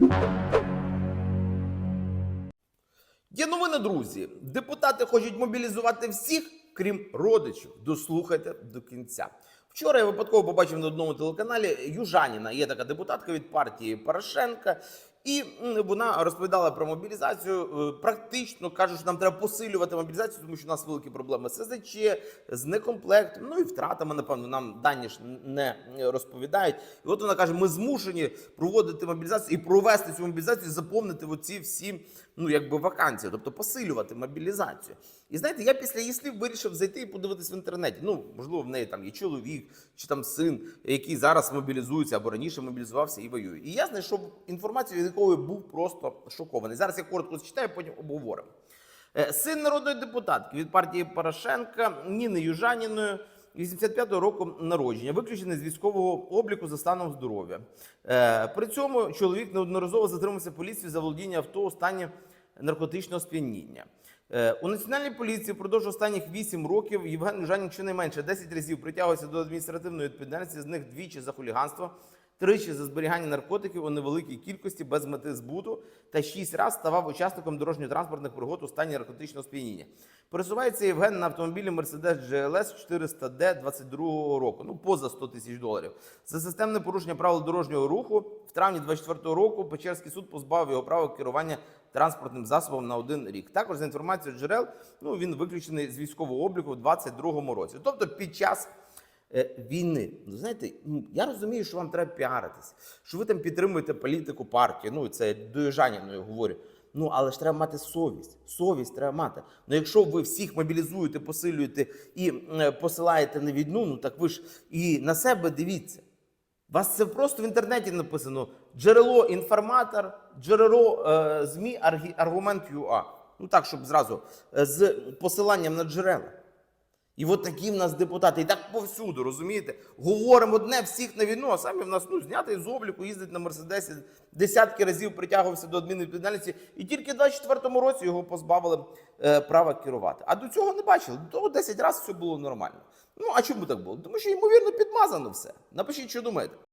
Є новини, друзі. Депутати хочуть мобілізувати всіх, крім родичів. Дослухайте до кінця. Вчора я випадково побачив на одному телеканалі Южаніна. Є така депутатка від партії Порошенка. І вона розповідала про мобілізацію. Е, Практично кажуть, що нам треба посилювати мобілізацію, тому що у нас великі проблеми з СЗЧ, з некомплектом, ну і втратами, напевно, нам дані ж не розповідають. І от вона каже: ми змушені проводити мобілізацію і провести цю мобілізацію, заповнити оці всі ну якби вакансії, тобто посилювати мобілізацію. І знаєте, я після її слів вирішив зайти і подивитись в інтернеті. Ну, можливо, в неї там є чоловік чи там син, який зараз мобілізується або раніше мобілізувався і воює. І я знайшов інформацію, від якої був просто шокований. Зараз я коротко зачитаю, потім обговоримо. Е, Син народної депутатки від партії Порошенка Ніни Южаніної. 85-го року народження, виключений з військового обліку за станом здоров'я. Е, при цьому чоловік неодноразово затримався поліцією за володіння авто у стані наркотичного сп'яніння. Е, у національній поліції впродовж останніх 8 років Євген Южанін щонайменше 10 разів притягувався до адміністративної відповідальності, з них двічі за хуліганство, тричі за зберігання наркотиків у невеликій кількості без мети збуту та шість разів ставав учасником дорожньо-транспортних пригод у стані наркотичного сп'яніння. Пересувається Євген на автомобілі Mercedes GLS 400D 22 року, ну поза 100 тисяч доларів. За системне порушення правил дорожнього руху в травні 24 року Печерський суд позбавив його права керування транспортним засобом на один рік. Також за інформацією джерел, ну він виключений з військового обліку у 22 році. Тобто під час війни. Ну, знаєте, я розумію, що вам треба піаритись, що ви там підтримуєте політику партії. Ну, це до говорю. Ну, але ж треба мати совість. Совість треба мати. Ну, якщо ви всіх мобілізуєте, посилюєте і е, посилаєте на війну, ну так ви ж і на себе дивіться. Вас це просто в інтернеті написано: джерело інформатор, джерело е, ЗМІ, аргумент ЮА. Ну так, щоб зразу е, з посиланням на джерела. І от такі в нас депутати, і так повсюду, розумієте? Говоримо одне всіх на війну, а самі в нас ну, знятий з обліку, їздить на Мерседесі, десятки разів притягувався до адмінвідповідальності, і тільки в 24-му році його позбавили е, права керувати. А до цього не бачили. До того 10 разів все було нормально. Ну а чому так було? Тому що ймовірно підмазано все. Напишіть, що думаєте.